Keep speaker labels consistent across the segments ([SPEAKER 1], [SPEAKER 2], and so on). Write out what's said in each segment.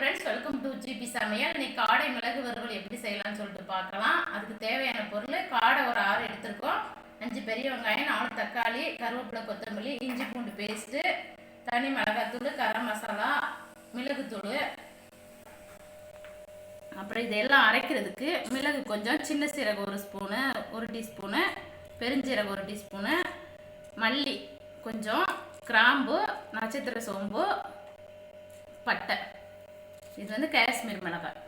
[SPEAKER 1] Friends welcome to GB சமையல். இன்னைக்கு காடை மிளகு வறுவல் எப்படி செய்யலாம்னு சொல்லிட்டு பார்க்கலாம். அதுக்கு தேவையான பொருள் காடை ஒரு ஆறு எடுத்திருக்கோம். அஞ்சு பெரிய வெங்காயம் நாலு தக்காளி கருவேப்பிலை கொத்தமல்லி இஞ்சி பூண்டு பேஸ்ட்டு தனி மிளகாத்தூள் கரம் மசாலா மிளகுத்தூள் அப்புறம் இதெல்லாம் அரைக்கிறதுக்கு மிளகு கொஞ்சம் சின்ன சீரகம் ஒரு ஸ்பூனு ஒரு டீஸ்பூனு பெருஞ்சீரகம் ஒரு டீஸ்பூனு மல்லி கொஞ்சம் கிராம்பு நட்சத்திர சோம்பு பட்டை. இது வந்து காஷ்மீர் மிளகாய்.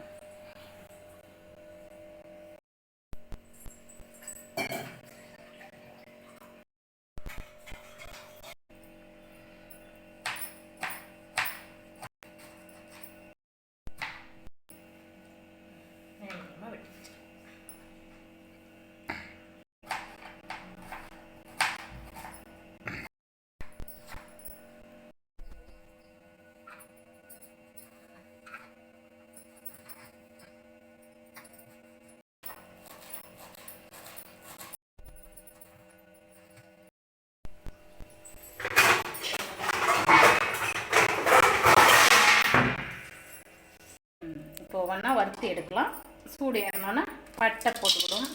[SPEAKER 1] வறுத்து எடுக்கலாம். சூடு ஏறணுன்னா பட்டை போட்டுக்கிடும்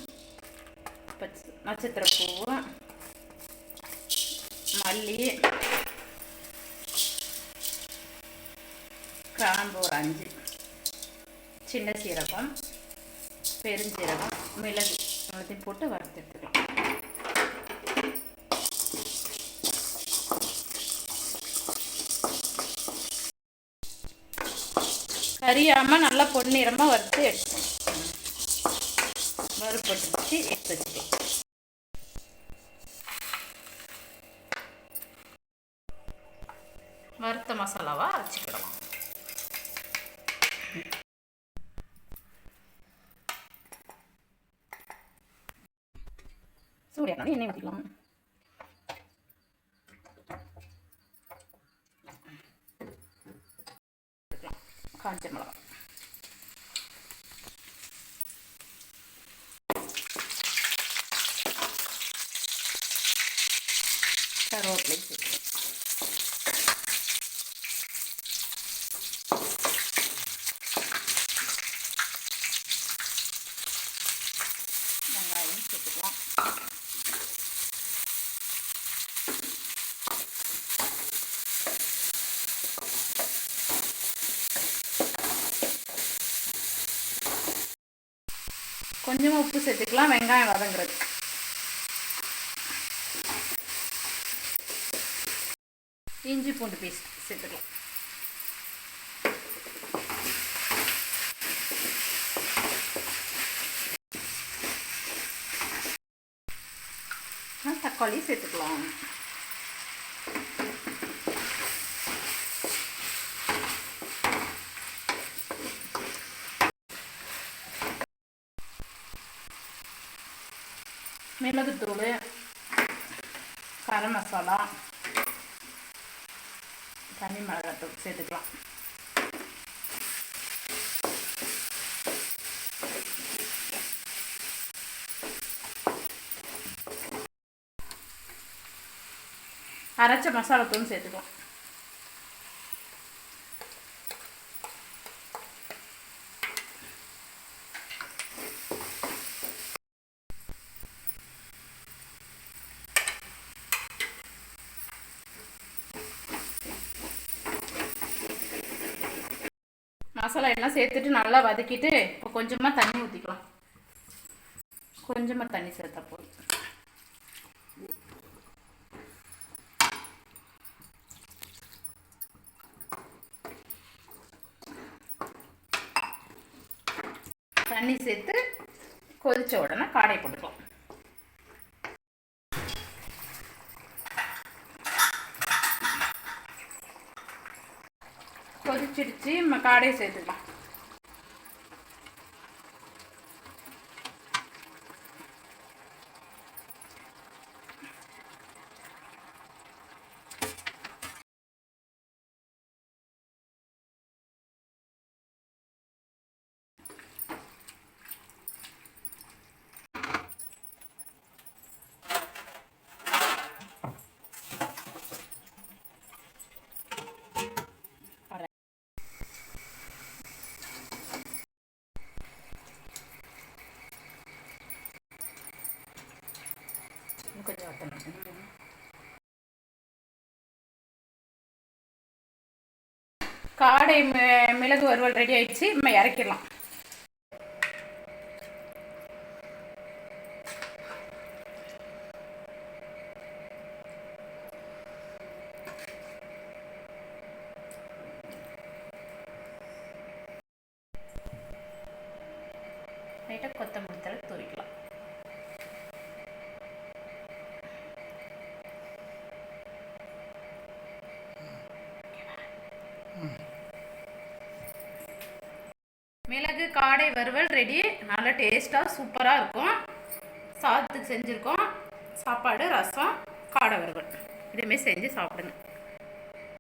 [SPEAKER 1] நட்சத்திர பூவு மல்லி கிராம்பு ஒரு அஞ்சு சின்ன சீரகம் பெருஞ்சீரகம் மிளகு எல்லாத்தையும் போட்டு வறுத்து கறியாமல் நல்லா பொன்னிறமாக வறுத்து எடுத்துக்கணும் வறுப்பு வச்சு எடுத்து வச்சுக்கலாம் வறுத்த மசாலாவாக அரைச்சிக்கிடலாம் சூடியானாலும் எண்ணெய் ஊற்றிக்கலாம் காஞ்ச மிளகா கருவேப்பிலை சேர்த்து கொஞ்சமாக உப்பு சேர்த்துக்கலாம். வெங்காயம் வதங்குறது. இஞ்சி பூண்டு பேஸ்ட் சேர்த்துக்கலாம். ஆ, தக்காளி சேர்த்துக்கலாம். மிளகுத்தூள் கரம் மசாலா தனி மிளகாத்தூள் சேர்த்துக்கலாம். அரைச்ச மசாலா தூள் சேர்த்துக்கலாம். மசாலா எல்லாம் சேர்த்துட்டு நல்லா வதக்கிட்டு இப்போ கொஞ்சமாக தண்ணி ஊற்றிக்கலாம் கொஞ்சமாக தண்ணி சேர்த்தா போதும். தண்ணி சேர்த்து கொதிச்ச உடனே காடை போட்டுக்கலாம். கொதிச்சிடுச்சு நம்ம காடையை சேர்த்துக்கலாம். காடை மிளகு வறுவல் ரெடி ஆயிடுச்சு. நம்ம இறக்கிடலாம். லைட்டாக கொத்தமல்லி தலை தூரிக்கலாம் மிளகு காடை வறுவல் ரெடி நல்லா டேஸ்ட்டாக சூப்பராக இருக்கும். சாதத்துக்கு செஞ்சுருக்கோம். சாப்பாடு ரசம் காடை வறுவல். இதுமாரி செஞ்சு சாப்பிடுங்க.